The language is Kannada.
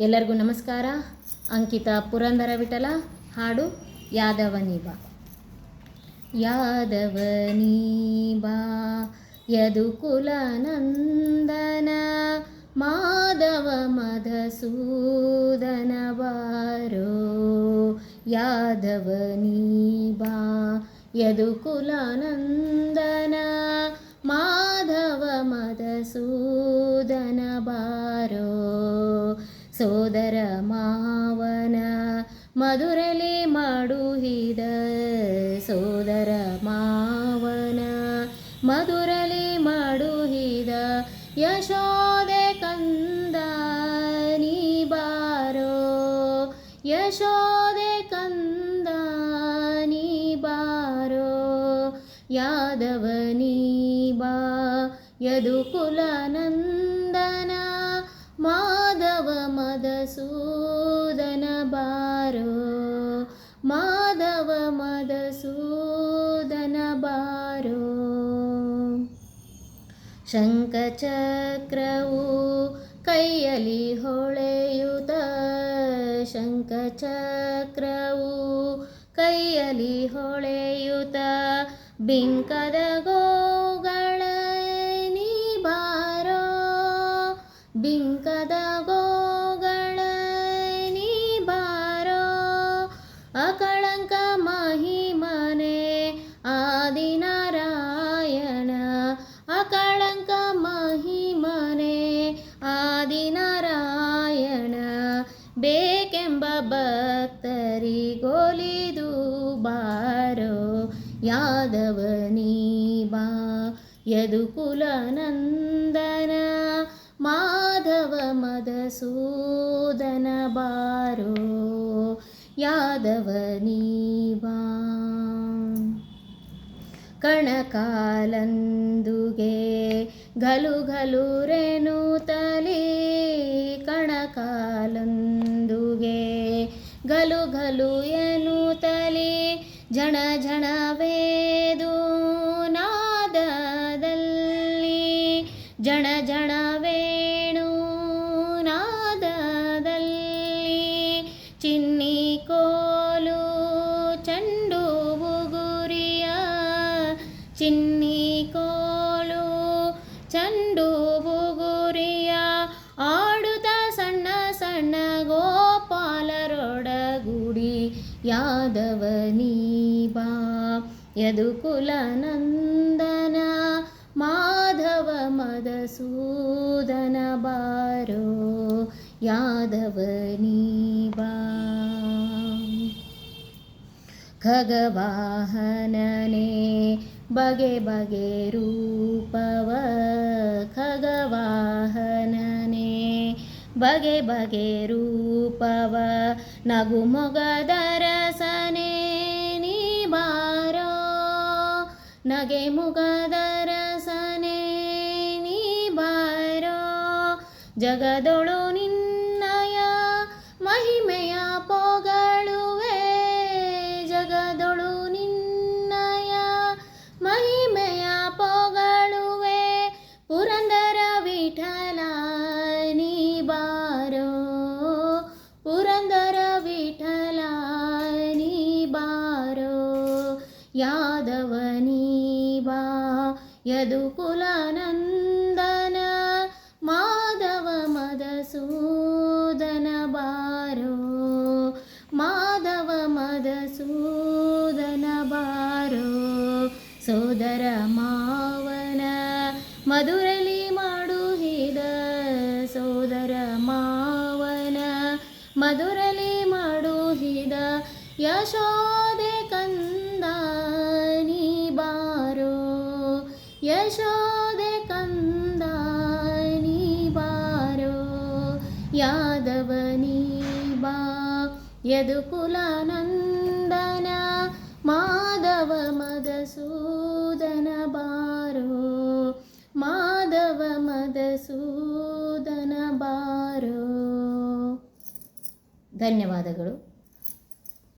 ಎಲ್ಲರಿಗೂ ನಮಸ್ಕಾರ. ಅಂಕಿತಾ ಪುರಂದರ ವಿಠಲ, ಹಾಡು ಯಾದವನಿ ಬಾ ಯಾದವನಿ ಬಾ ಯದುಕುಲ ನಂದನ ಮಾಧವ ಮಧಸೂದನ ಬಾರೋ. ಬಾ ಯದುಕುಲ ನಂದನ ಮಾಧವ ಮಧಸೂದನ ಬಾರೋ ಸೋದರ ಮಾವನ ಮಧುರಲಿ ಮಾಡುಹಿದ ಸೋದರ ಮಾವನ ಮಧುರಲಿ ಮಾಡುಹಿದ ಯಶೋದೆ ಕಂದ ನೀ ಬಾರೋ. ಯಶೋದೆ ಕಂದ ನೀ ಬಾರೋ. ಯಾದವನಿ ಬಾ, ಯದುಕುಲ ನಂದನ ಮಾಧವ ಮಧುಸೂದನ ಬಾರೋ ಮಾಧವ ಮದಸೂದನ ಬಾರೋ. ಶಂಖಚಕ್ರವು ಕೈಯಲ್ಲಿ ಹೊಳೆಯುತ ಶಂಖಚಕ್ರವು ಕೈಯಲ್ಲಿ ಹೊಳೆಯುತ ಬಿಂಕದ ಗೋಗಳ ಬೇಕೆಂಬ ಭಕ್ತರಿಗೊಲಿದು ಬಾರೋ ಯಾದವನಿ ಬಾ ಯದುಕುಲನಂದನ ಮಾಧವ ಮದಸೂದನ ಬಾರೋ ಯಾದವನಿ ಬಾ. ಕಣಕಾಲಂದುಗೆ ಗಲು ಗಲು ರೇಣುತಲಿ ಕಣಕಾಲಂದುಗೆ ಗಲು ಗಲು ಎನ್ನುತ್ತಲಿ ಜಣ ಜಣವೇದು ನಾದದಲ್ಲಿ. ಜಣ ಜಣ ವೇಣು ನಾದದಲ್ಲಿ. ಚಿನ್ನಿ ಕೋಲು ಚಂಡು ಬುಗುರಿಯ ಚಿನ್ನಿ ಗೋಪಾಲರೊಡಗುಡಿ ಯಾದವನಿ माधव ಯದುಕುಲ बारो यादवनीबा ಮಧುಸೂದನ ಬಗೆ ಬಗೆ ಬಾ ಬಗೆ ಬಗೆ ರೂಪವ ನಗು ಮೊಗದರಸನೆ ನೀ ಬಾರೋ. ನಗೆ ಮುಗದರಸನೆ ನೀ ಬಾರೋ. ಜಗದೊಳು ಯದುಕುಲ ನಂದನ ಮಾಧವ ಮದಸೂದನ ಬಾರೋ, ಮಾಧವ ಮದಸೂದನ ಬಾರೋ, ಸೋದರ ಮಾವನ ಮಧುರಲಿ ಮಾಡುಹಿದ ಸೋದರ ಮಾವನ ಮಧುರಲಿ ಮಾಡುಹಿದ ಯಶೋದೆ ಯಶೋದೆ ಕಂದ ನೀ ಬಾರೋ ಯಾದವನಿ ಬಾ ಯದುಕುಲ ನಂದನ ಮಾಧವ ಮದಸೂದನ ಬಾರೋ ಮಾಧವ ಮದಸೂದನ ಬಾರೋ ಧನ್ಯವಾದಗಳು